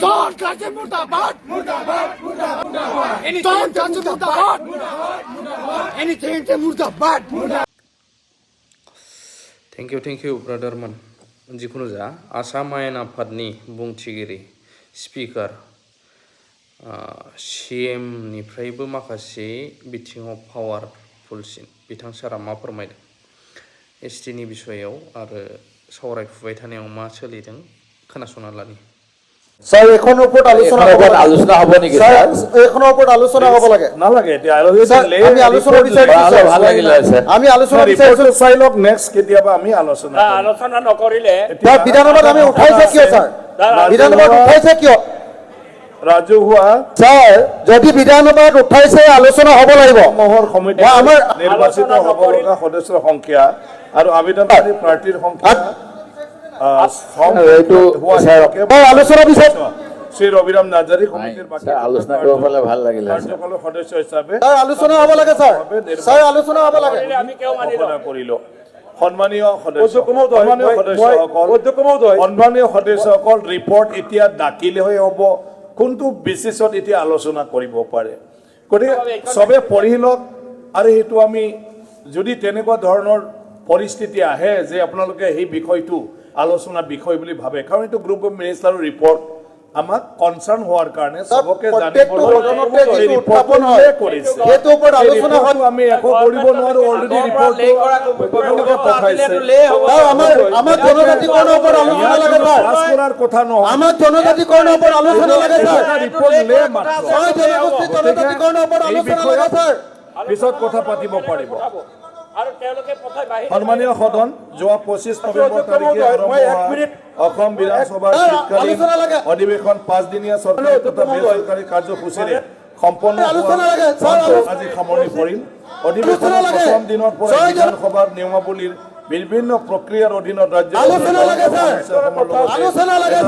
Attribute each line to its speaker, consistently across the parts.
Speaker 1: John Kasim Murdabad! John Kasim Murdabad! Anything to Murdabad!
Speaker 2: Thank you thank you ब्रादारमोन जिखुनु जा आसाम आयेन आफादनि बुंथिगिरि स्पिकार सि एमनिफ्रायबो माखासे बिथिङाव पावारफुलसिन बिथां सारा मा फोरमायदों एस टिनि बिसयाव आरो सावरायफुबाय थानायाव मा सोलिदों खोनासंना लानि
Speaker 3: স্যার এখনৰ ওপৰত আলোচনা হ'ব
Speaker 4: আলোচনা হ'ব নেকি,
Speaker 3: স্যাৰ
Speaker 4: স্যাৰ?
Speaker 3: ওপৰত আলোচনা হ'ব লাগে।
Speaker 5: নালাগে এতিয়া
Speaker 3: আমি আলোচনা বিচাৰিছো,
Speaker 4: ভালো লাগিলে
Speaker 3: আমি আলোচনা বিচাৰিছো।
Speaker 5: চাই লওক নেক্সট কেতিয়াবা আমি আলোচনা
Speaker 6: আলোচনা নকৰিলে
Speaker 3: বিধানসভাত আমি উঠাইছে কিয় স্যাৰ বিধানসভাত উঠাইছে কিয়?
Speaker 5: ৰাজহুৱা
Speaker 3: স্যাৰ যদি বিধানসভাত উঠাইছে আলোচনা হ'ব লাগিব।
Speaker 5: মহৰ সমিতি
Speaker 3: আমাৰ-
Speaker 5: নিৰ্বাচিত হ'ব লগা সদস্যৰ সংখ্যা আৰু আবেদনকাৰী প্ৰাৰ্থীৰ সংখ্যা
Speaker 3: আলোচনা
Speaker 5: বাকী
Speaker 4: আলোচনা ভালো লাগিলে।
Speaker 5: সদস্য
Speaker 3: স্যাৰ আলোচনা হ'ব লাগে আলোচনা লাগে।
Speaker 6: আমি মানি
Speaker 5: সন্মানীয় সদস্য সন্মানীয় সদস্যসকল ৰিপৰ্ট এতিয়া দাখিলহে হ'ব। কোনটো বেচিছত এতিয়া আলোচনা কৰিব পাৰে? গতিকে চবে পঢ়ি লওক। আৰু সেইটো আমি যদি তেনেকুৱা ধৰণৰ পৰিস্থিতি আহে যে আপোনালোকে সেই বিষয়টো আলোচনা বিষয় বুলি ভাবে। কাৰণ এইটো গ্ৰুপ অফ মিনিষ্টাৰৰ ৰিপৰ্ট আমাক কনচাৰ্ণ হোৱাৰ কাৰণে চবকে। আমি একো কৰিব নোৱাৰো অলৰেডি কৰাৰ কথা নহয়। পিছত কথা পাতিব পাৰিব। সন্মানীয় সদন যোৱা পঁচিছ নৱেম্বৰ তাৰিখে অসম বিধানসভাৰ অধিৱেশন পাঁচদিনীয়া চৰকাৰী তথা বেচৰকাৰী কাৰ্যসূচীৰে সম্পন্ন আজি সামৰণি পৰিল। অধিৱেশনৰ প্ৰথম দিনৰ পৰা বিধানসভাৰ নিয়মাৱলীৰ বিভিন্ন প্ৰক্ৰিয়াৰ অধীনত ৰাজ্য
Speaker 3: আলোচনা লাগে, লাগে,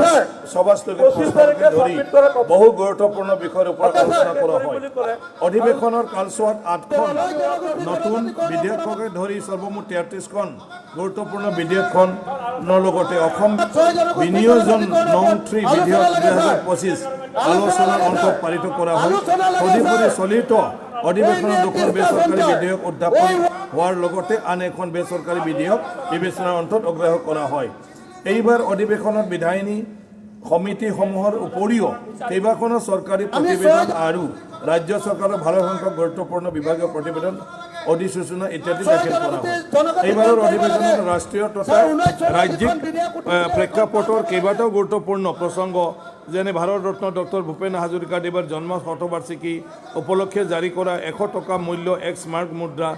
Speaker 5: বহু গুৰুত্বপূৰ্ণ বিষয়ৰ ওপৰত আলোচনা কৰা হয়। অধিৱেশনৰ কালচোৱাত আঠখন নতুন বিধেয়ককে ধৰি সৰ্বমুঠ তেত্ৰিছখন গুৰুত্বপূৰ্ণ বিধেয়কখনৰ লগতে অসম। বিনিয়োজন নং থ্ৰী বিধেয়ক দুহেজাৰ পঁচিছ আলোচনাৰ অন্তত পাৰিত কৰা হয়। তদুপৰি চলিত অধিৱেশনত দুখন বেচৰকাৰী বিধেয়ক উত্থাপন হোৱাৰ লগতে আন এখন বেচৰকাৰী বিধেয়ক বিবেচনাৰ অন্তত অগ্ৰাহ্য কৰা হয়। এইবাৰ অধিৱেশনত বিধায়িনী সমিতিসমূহৰ উপৰিও কেইবাখনো চৰকাৰী প্ৰতিবেদন আৰু ৰাজ্য চৰকাৰৰ ভালেসংখ্যক গুৰুত্বপূৰ্ণ বিভাগীয় প্ৰতিবেদন অধিসূচনা ইত্যাদি দাখিল কৰা হয় এইবাৰৰ অধিৱেশনত ৰাষ্ট্ৰীয় তথা ৰাজ্যিক প্ৰেক্ষাপটৰ কেইবাটাও গুৰুত্বপূৰ্ণ প্ৰসংগ যেনে ভাৰত ৰত্ন ডক্টৰ ভূপেন হাজৰিকাদেৱৰ জন্ম শতবাৰ্ষিকী উপলক্ষে জাৰি কৰা এশ টকা মূল্য এক স্মাৰক মুদ্ৰা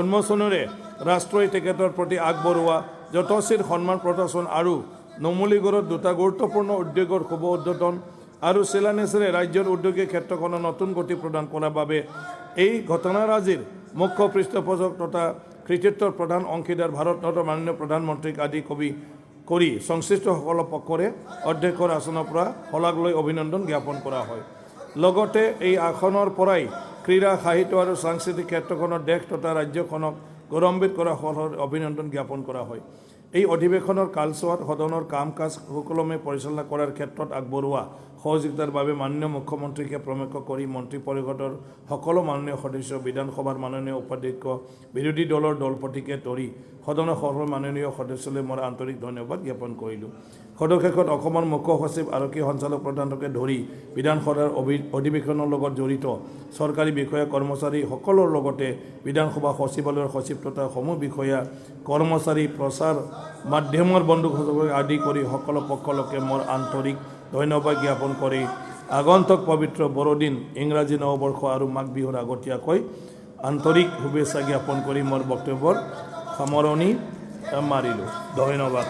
Speaker 5: উন্মোচনেৰে ৰাষ্ট্ৰই তেখেতৰ প্ৰতি আগবঢ়োৱা যথোচিত সন্মান প্ৰদৰ্শন আৰু নুমলীগড়ত দুটা গুৰুত্বপূৰ্ণ উদ্যোগৰ শুভ উদ্বোধন আৰু শিলান্যাসেৰে ৰাজ্যৰ উদ্যোগিক ক্ষেত্ৰখনত নতুন গতি প্ৰদান কৰাৰ বাবে এই ঘটনাৰাজিৰ মুখ্য পৃষ্ঠপোষক তথা কৃতিত্বৰ প্ৰধান অংশীদাৰ ভাৰতৰত্ন মাননীয় প্ৰধানমন্ত্ৰীক আদি কবি কৰি সংশ্লিষ্টসকলৰ পক্ষৰে অধ্যক্ষৰ আসনৰ পৰা শলাগ লৈ অভিনন্দন জ্ঞাপন কৰা হয়। লগতে এই আসনৰ পৰাই ক্ৰীড়া, সাহিত্য আৰু সাংস্কৃতিক ক্ষেত্ৰখনৰ দেশ তথা ৰাজ্যখনক গৌৰৱান্বিত কৰা ফলত অভিনন্দন জ্ঞাপন কৰা হয়। এই অধিৱেশনৰ কালচোৱাত সদনৰ কাম কাজ সুকলমে পৰিচালনা কৰাৰ ক্ষেত্ৰত আগবঢ়োৱা সহযোগিতাৰ বাবে মাননীয় মুখ্যমন্ত্ৰীকে প্ৰমুখ্য কৰি মন্ত্ৰী পৰিষদৰ সকলো মাননীয় সদস্য, বিধানসভাৰ মাননীয় উপাধ্যক্ষ, বিৰোধী দলৰ দলপতিকে ধৰি সদনৰ সৰ্ব মাননীয় সদস্যলৈ মই আন্তৰিক ধন্যবাদ জ্ঞাপন কৰিলোঁ। সদশেষত অসমৰ মুখ্য সচিব আৰক্ষী সঞ্চালক প্ৰধানকে ধৰি বিধানসভাৰ অভি- অধিৱেশনৰ লগত জড়িত চৰকাৰী বিষয়া কৰ্মচাৰী সকলৰ লগতে বিধানসভা সচিবালয়ৰ সচিব তথা সমূহ বিষয়া কৰ্মচাৰী প্ৰচাৰ মাধ্যমৰ বন্ধুসকলক আদি কৰি সকলো পক্ষলৈকে মোৰ আন্তৰিক ধন্যবাদ জ্ঞাপন কৰি আগন্তুক পবিত্ৰ বড়দিন ইংৰাজী নৱবৰ্ষ আৰু মাঘ বিহুৰ আগতীয়াকৈ আন্তৰিক শুভেচ্ছা জ্ঞাপন কৰি মোৰ বক্তব্যৰ সামৰণি মাৰিলোঁ। ধন্যবাদ।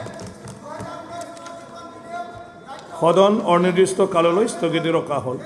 Speaker 5: সদন অনিৰ্দিষ্ট কাললৈ স্থগিত ৰখা হ'ল।